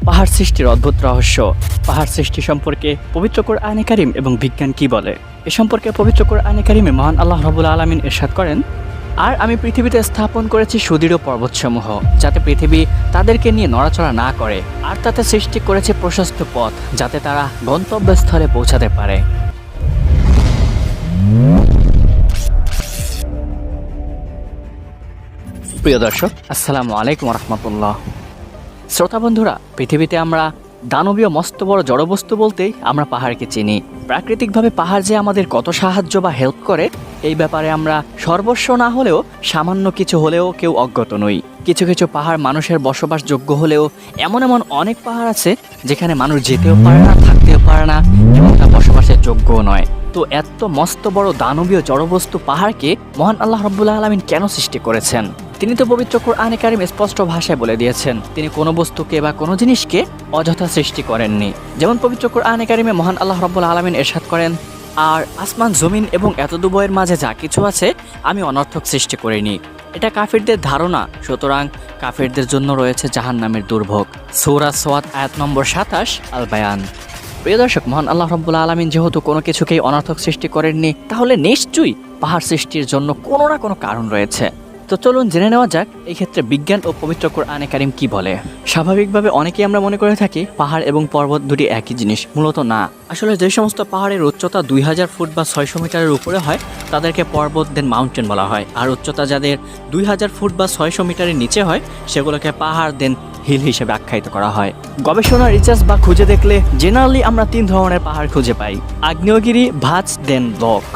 পাহাড় সৃষ্টির অদ্ভুত রহস্য। পাহাড় সৃষ্টি সম্পর্কে পবিত্র আনে কারিম এবং বিজ্ঞান কি বলে? এ সম্পর্কে পবিত্র আনে কারিমে মহান আল্লাহ রবুল আলমিন এরশাদ করেন, আর আমি পৃথিবীতে স্থাপন করেছি সুদৃঢ় পর্বতসমূহ, যাতে পৃথিবী তাদেরকে নিয়ে নড়াচড়া না করে, আর তাতে সৃষ্টি করেছে প্রশস্ত পথ, যাতে তারা গন্তব্যস্থলে পৌঁছাতে পারে। প্রিয় দর্শক, আসসালামু আলাইকুম রহমতুল্লাহ। শ্রোতা বন্ধুরা, পৃথিবীতে আমরা দানবীয় মস্ত বড় জড়বস্তু বলতেই আমরা পাহাড়কে চিনি। প্রাকৃতিকভাবে পাহাড় যে আমাদের কত সাহায্য বা হেল্প করে, এই ব্যাপারে আমরা সর্বস্ব না হলেও সামান্য কিছু হলেও কেউ অজ্ঞত নই। কিছু কিছু পাহাড় মানুষের বসবাসযোগ্য হলেও এমন এমন অনেক পাহাড় আছে যেখানে মানুষ যেতেও পারে না, থাকতেও পারে না এবং তা বসবাসের যোগ্যও নয়। তো এত মস্ত বড় দানবীয় জড়বস্তু পাহাড়কে মহান আল্লাহ রব্বুল্লাহ আলমিন কেন সৃষ্টি করেছেন? তিনি তো পবিত্র কোরআনে কারিম স্পষ্ট ভাষায় বলে দিয়েছেন, তিনি কোনো বস্তুকে বা কোনো জিনিসকে অযথা সৃষ্টি করেননি। যেমন পবিত্র কোরআনে কারিমে মহান আল্লাহ রব্বুল আলমিন এরশাদ করেন, আর আসমান, জমিন এবং এত দুবয়ের মাঝে যা কিছু আছে, আমি অনর্থক সৃষ্টি করিনি। এটা কাফিরদের ধারণা, সুতরাং কাফিরদের জন্য রয়েছে জাহান নামের দুর্ভোগ। সৌরা সোয়াত আয়াত নম্বর সাতাশ আল বায়ান প্রিয় দর্শক, মহান আল্লাহ রব্বুল আলমিন যেহেতু কোনো কিছুকেই অনর্থক সৃষ্টি করেননি, তাহলে নিশ্চয়ই পাহাড় সৃষ্টির জন্য কোনো না কোনো কারণ রয়েছে। তো চলুন জেনে নেওয়া যাক, এই ক্ষেত্রে বিজ্ঞান ও পবিত্র কোরআনে কারিম কি বলে? স্বাভাবিকভাবে অনেকেই আমরা মনে করে থাকি পাহাড় এবং পর্বত দুটি একই জিনিস, মূলত না। আসলে যে সমস্ত পাহাড়ের উচ্চতা দুই হাজার ফুট বা ছয়শো মিটারের উপরে হয়, তাদেরকে পর্বত দেন মাউন্টেন বলা হয়। আর উচ্চতা যাদের দুই হাজার ফুট বা ছয়শো মিটারের নিচে হয়, সেগুলোকে পাহাড় দেন হিল হিসেবে আখ্যায়িত করা হয়। গবেষণা রিচার্জ বা খুঁজে দেখলে জেনারেলি আমরা তিন ধরনের পাহাড় খুঁজে পাই। আগ্নেয়গিরি, ভাজ, দেন লক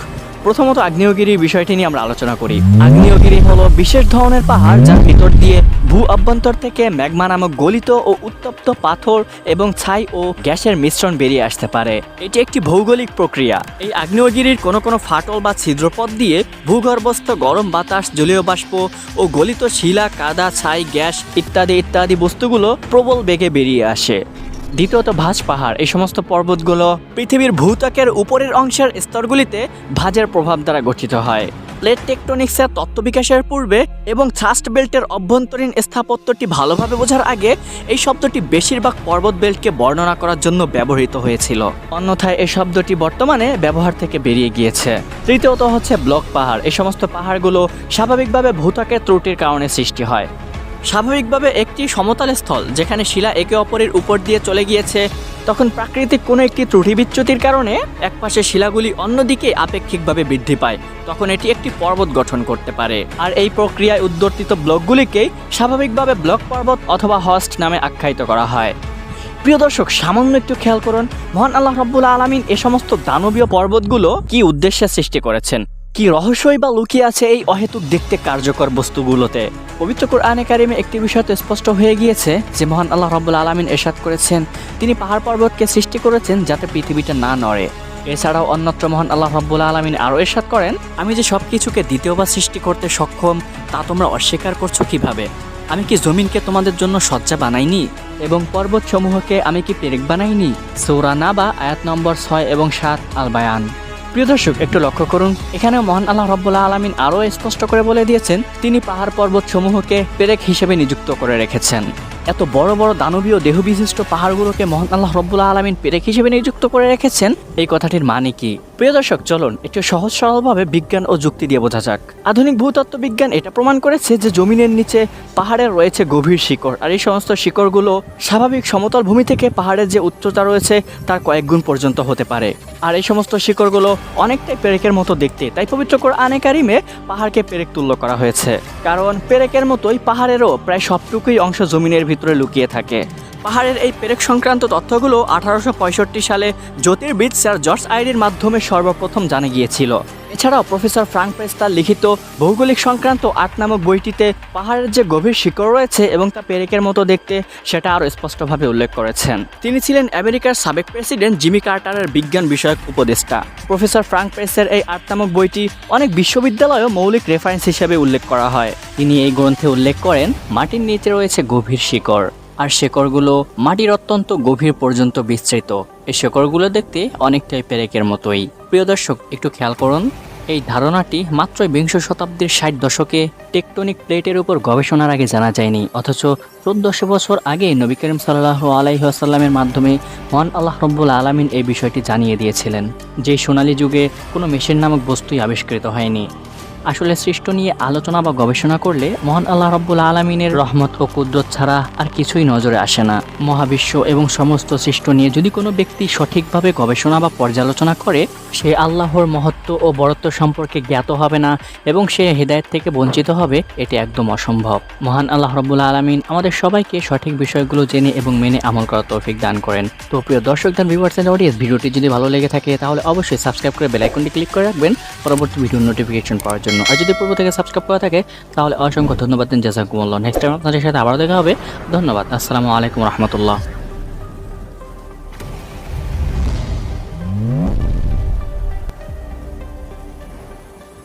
প্রথমত আগ্নেয়গিরি বিষয়টি নিয়ে আমরা আলোচনা করি। আগ্নেয়গিরি হলো বিশেষ ধরনের পাহাড় যার ভিতর দিয়ে ভূ অভ্যন্তর থেকে ম্যাগমা নামক গলিত ও উত্তপ্ত পাথর এবং ছাই ও গ্যাসের মিশ্রণ বেরিয়ে আসতে পারে। এটি একটি ভৌগোলিক প্রক্রিয়া। এই আগ্নেয়গিরির কোনো কোনো ফাটল বা ছিদ্রপথ দিয়ে ভূগর্ভস্থ গরম বাতাস, জলীয় বাষ্প ও গলিত শিলা, কাদা, ছাই, গ্যাস ইত্যাদি ইত্যাদি বস্তুগুলো প্রবল বেগে বেরিয়ে আসে। দ্বিতীয়ত ভাঁজ পাহাড়। এই সমস্ত পর্বতগুলো পৃথিবীর ভূত্বকের উপরের অংশের স্তরগুলিতে ভাঁজের প্রভাব দ্বারা গঠিত হয়। প্লেট টেকটনিক্সের তত্ত্ব বিকাশের পূর্বে এবং থ্রাস্ট বেল্টের অভ্যন্তরীণ স্থাপত্যটি ভালোভাবে বোঝার আগে এই শব্দটি বেশিরভাগ পর্বত বেল্টকে বর্ণনা করার জন্য ব্যবহৃত হয়েছিল। অন্যথায় এই শব্দটি বর্তমানে ব্যবহার থেকে বেরিয়ে গিয়েছে। তৃতীয়ত হচ্ছে ব্লক পাহাড়। এই সমস্ত পাহাড়গুলো স্বাভাবিকভাবে ভূত্বকের ত্রুটির কারণে সৃষ্টি হয়। স্বাভাবিকভাবে একটি সমতল স্থল, যেখানে শিলা একে অপরের উপর দিয়ে চলে গিয়েছে। তখন প্রাকৃতিক কোনো একটি ত্রুটি বিচ্যুতির কারণে একপাশে শিলাগুলি অন্যদিকে আপেক্ষিকভাবে বৃদ্ধি পায়। তখন এটি একটি পর্বত গঠন করতে পারে। আর এই প্রক্রিয়ায় উদ্বর্তিত ব্লকগুলিকেই স্বাভাবিকভাবে ব্লক পর্বত অথবা হস্ট নামে আখ্যায়িত করা হয়। প্রিয় দর্শক, সামান্য একটু খেয়াল করুন, মহান আল্লাহ রব্বুল আলমিন এ সমস্ত দানবীয় পর্বতগুলো কি উদ্দেশ্যে সৃষ্টি করেছেন? কি রহস্যই বা লুকিয়ে আছে এই অহেতুক দেখতে কার্যকর বস্তুগুলোতে? পবিত্র কোরআনে কারিমে একটি বিষয় তো স্পষ্ট হয়ে গিয়েছে যে, মহান আল্লাহ রব্বুল আলমিন এরশাদ করেছেন। তিনি পাহাড় পর্বতকে সৃষ্টি করেছেন যাতে পৃথিবীটা না নড়ে। এছাড়াও অন্যত্র মহান আল্লাহ রব্বুল আলমিন আরও এরশাদ করেন, আমি যে সব কিছুকে দ্বিতীয় বা সৃষ্টি করতে সক্ষম, তা তোমরা অস্বীকার করছ কীভাবে? আমি কি জমিনকে তোমাদের জন্য সজ্জা বানাইনি? এবং পর্বত সমূহকে আমি কি পেরেক বানাইনি? সৌরা নাবা, আয়াত নম্বর ছয় এবং সাত আল বায়ান প্রিয় দর্শক, একটু লক্ষ্য করুন। এখানে মহান আল্লাহ রব্বুল্লাহ আলমিন আরও স্পষ্ট করে বলে দিয়েছেন, তিনি পাহাড় পর্বত সমূহকে পেরেক হিসেবে নিযুক্ত করে রেখেছেন। এত বড় বড় দানবীয় দেহবিশিষ্ট পাহাড়গুলোকে মহান আল্লাহ রব্বুল্লাহ আলমিন পেরেক হিসেবে নিযুক্ত করে রেখেছেন, এই কথাটির মানে কি? প্রিয় দর্শক, চলুন একটু সহজ সরলভাবে বিজ্ঞান ও যুক্তি দিয়ে বোঝা যাক। আধুনিক ভূতত্ত্ব বিজ্ঞান এটা প্রমাণ করেছে যে জমিনের নিচে পাহাড়ের রয়েছে গভীর শিকড়, আর এই সমস্ত শিকড়গুলো স্বাভাবিক সমতল ভূমি থেকে পাহাড়ের যে উচ্চতা রয়েছে তার কয়েক গুণ পর্যন্ত হতে পারে। আর এই সমস্ত শিকড়গুলো অনেকটাই পেরেকের মতো দেখতে, তাই পবিত্র আনে কারিমে পাহাড়কে পেরেক তুল্য করা হয়েছে। কারণ পেরেকের মতোই পাহাড়েরও প্রায় সবটুকুই অংশ জমিনের ভিতরে লুকিয়ে থাকে। পাহাড়ের এই পেরেক সংক্রান্ত তথ্যগুলো আঠারোশো পঁয়ষট্টি সালে জ্যোতির্বিদ স্যার জর্জ আইরির মাধ্যমে সর্বপ্রথম জানা গিয়েছিল। এছাড়াও প্রফেসর ফ্রাঙ্ক প্রেস্তার লিখিত ভৌগোলিক সংক্রান্ত আট নামক বইটিতে পাহাড়ের যে গভীর শিকড় রয়েছে এবং তা পেরেকের মতো দেখতে, সেটা আরও স্পষ্টভাবে উল্লেখ করেছেন। তিনি ছিলেন আমেরিকার সাবেক প্রেসিডেন্ট জিমি কার্টারের বিজ্ঞান বিষয়ক উপদেষ্টা। প্রফেসর ফ্রাঙ্ক প্রেসের এই আট নামক বইটি অনেক বিশ্ববিদ্যালয়েও মৌলিক রেফারেন্স হিসেবে উল্লেখ করা হয়। তিনি এই গ্রন্থে উল্লেখ করেন, মাটির নিচে রয়েছে গভীর শিকড়। আর শেকড়গুলো মাটির অত্যন্ত গভীর পর্যন্ত বিস্তৃত। এই শেকড়গুলো দেখতে অনেকটাই পেরেকের মতোই। প্রিয় দর্শক, একটু খেয়াল করুন, এই ধারণাটি মাত্র বিংশ শতাব্দীর ষাট দশকে টেকটনিক প্লেটের উপর গবেষণার আগে জানা যায়নি, অথচ চোদ্দশো বছর আগে নবী করিম সাল্লাহ আলাইসাল্লামের মাধ্যমে মহান আল্লাহ রব্বুল আলমিন এই বিষয়টি জানিয়ে দিয়েছিলেন, যে সোনালী যুগে কোনো মেশিন নামক বস্তুই আবিষ্কৃত হয়নি। আসলে সৃষ্ট নিয়ে আলোচনা বা গবেষণা করলে মহান আল্লাহ রব্বুল আলমিনের রহমত ও কুদরত ছাড়া আর কিছুই নজরে আসে না। মহাবিশ্ব এবং সমস্ত সৃষ্ট নিয়ে যদি কোনো ব্যক্তি সঠিকভাবে গবেষণা বা পর্যালোচনা করে, সে আল্লাহর মহত্ব ও বরত্ব সম্পর্কে জ্ঞাত হবে না এবং সে হেদায়েত থেকে বঞ্চিত হবে, এটি একদম অসম্ভব। মহান আল্লাহ রব্বুল আলমিন আমাদের সবাইকে সঠিক বিষয়গুলো জেনে এবং মেনে আমল করার তৌফিক দান করেন। তো প্রিয় দর্শক দান ভিউয়ার্স এন্ড অডিয়েন্স ভিডিওটি যদি ভালো লেগে থাকে, তাহলে অবশ্যই সাবস্ক্রাইব করে বেল আইকনটি ক্লিক করে রাখবেন। পরবর্তী ভিডিও নোটিফিকেশন পাওয়ার জন্য। আর যদি পূর্ব থেকে সাবস্ক্রাইব করা থাকে, তাহলে অসংখ্য ধন্যবাদ দিন। জাজাকুমুল্লাহ। নেক্সট টাইম আপনাদের সাথে আবারও দেখা হবে। ধন্যবাদ। আসসালামু আলাইকুম রহমতুল্লাহ।